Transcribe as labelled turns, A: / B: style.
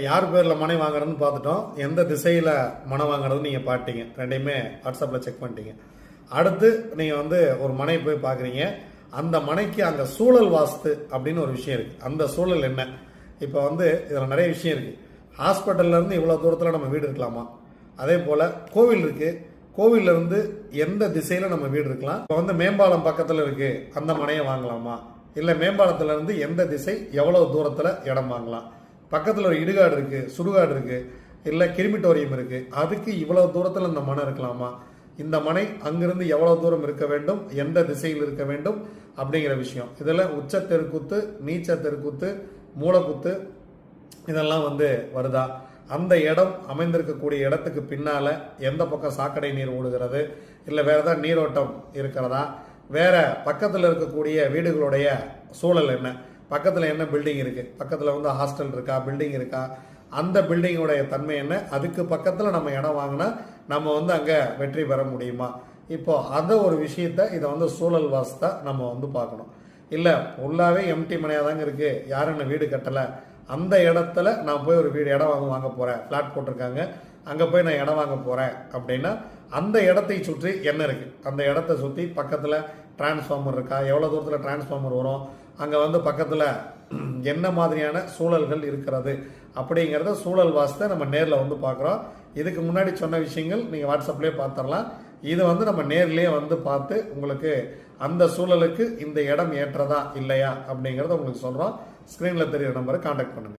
A: யார் பேரில் மனை வாங்குறதுன்னு பார்த்துட்டோம். எந்த திசையில் மனை வாங்குறதுன்னு நீங்கள் பார்த்தீங்க ரெண்டையுமே வாட்ஸ்அப்பில் செக் பண்ணிட்டீங்க. அடுத்து நீங்கள் வந்து ஒரு மனை போய் பார்க்குறீங்க அந்த மனைக்கு அங்கே சூழல் வாஸ்து அப்படின்னு ஒரு விஷயம் இருக்குது அந்த சூழல் என்ன? இப்போ வந்து இதில் நிறைய விஷயம் இருக்குது ஹாஸ்பிட்டல்லேருந்து இவ்வளோ தூரத்தில் நம்ம வீடு இருக்கலாமா? அதே போல் கோவில் இருக்குது கோவிலேருந்து எந்த திசையில் நம்ம வீடு இருக்கலாம்? இப்போ வந்து மேம்பாலம் பக்கத்தில் இருக்குது அந்த மனையை வாங்கலாமா? இல்லை மேம்பாலத்துலேருந்து எந்த திசை எவ்வளோ தூரத்தில் இடம் வாங்கலாம்? பக்கத்தில் ஒரு இடுகாடு இருக்குது சுடுகாடு இருக்குது இல்லை கிரிமிட்டோரியம் இருக்குது அதுக்கு இவ்வளோ தூரத்தில் இந்த மனை இருக்கலாமா? இந்த மனை அங்கிருந்து எவ்வளோ தூரம் இருக்க வேண்டும்? எந்த திசையில் இருக்க வேண்டும்? அப்படிங்கிற விஷயம். இதில் உச்ச தெருக்கூத்து நீச்ச தெருக்கூத்து மூளைக்குத்து இதெல்லாம் வந்து வருதா? அந்த இடம் அமைந்திருக்கக்கூடிய இடத்துக்கு பின்னால் எந்த பக்கம் சாக்கடை நீர் ஓடுகிறது? இல்லை வேறு ஏதாவது நீரோட்டம் இருக்கிறதா? வேறு பக்கத்தில் இருக்கக்கூடிய வீடுகளுடைய சூழல் என்ன? பக்கத்தில் என்ன பில்டிங் இருக்குது பக்கத்தில் வந்து ஹாஸ்டல் இருக்கா? பில்டிங் இருக்கா? அந்த பில்டிங்கோடைய தன்மை என்ன? அதுக்கு பக்கத்தில் நம்ம இடம் வாங்கினா நம்ம வந்து அங்கே வெற்றி பெற முடியுமா? இப்போ அந்த ஒரு விஷயத்த இதை வந்து சூழல் வாஸ்தா நம்ம வந்து பார்க்கணும். இல்லை ஃபுல்லாகவே எம்டி மனையாக தாங்க இருக்குது யாரும் என்ன வீடு கட்டலை. அந்த இடத்துல நான் போய் ஒரு வீடு இடம் வாங்க வாங்க போகிறேன் ஃப்ளாட் போட்டிருக்காங்க. அங்கே போய் நான் இடம் வாங்க போகிறேன் அப்படின்னா அந்த இடத்தை சுற்றி என்ன இருக்குது அந்த இடத்த சுற்றி பக்கத்தில் டிரான்ஸ்ஃபார்மர் இருக்கா? எவ்வளோ தூரத்தில் டிரான்ஸ்ஃபார்மர் வரும்? அங்கே வந்து பக்கத்தில் என்ன மாதிரியான சூழல்கள் இருக்கிறது? அப்படிங்கிறத சூழல் வாசத்தை நம்ம நேரில் வந்து பார்க்குறோம். இதுக்கு முன்னாடி சொன்ன விஷயங்கள் நீங்கள் வாட்ஸ்அப்லேயே பார்த்துடலாம். இது வந்து நம்ம நேர்லேயே வந்து பார்த்து உங்களுக்கு அந்த சூழலுக்கு இந்த இடம் ஏற்றதா இல்லையா அப்படிங்கிறத உங்களுக்கு சொல்கிறோம் ஸ்க்ரீனில் தெரியுற நம்பரை காண்டாக்ட் பண்ணுங்கள்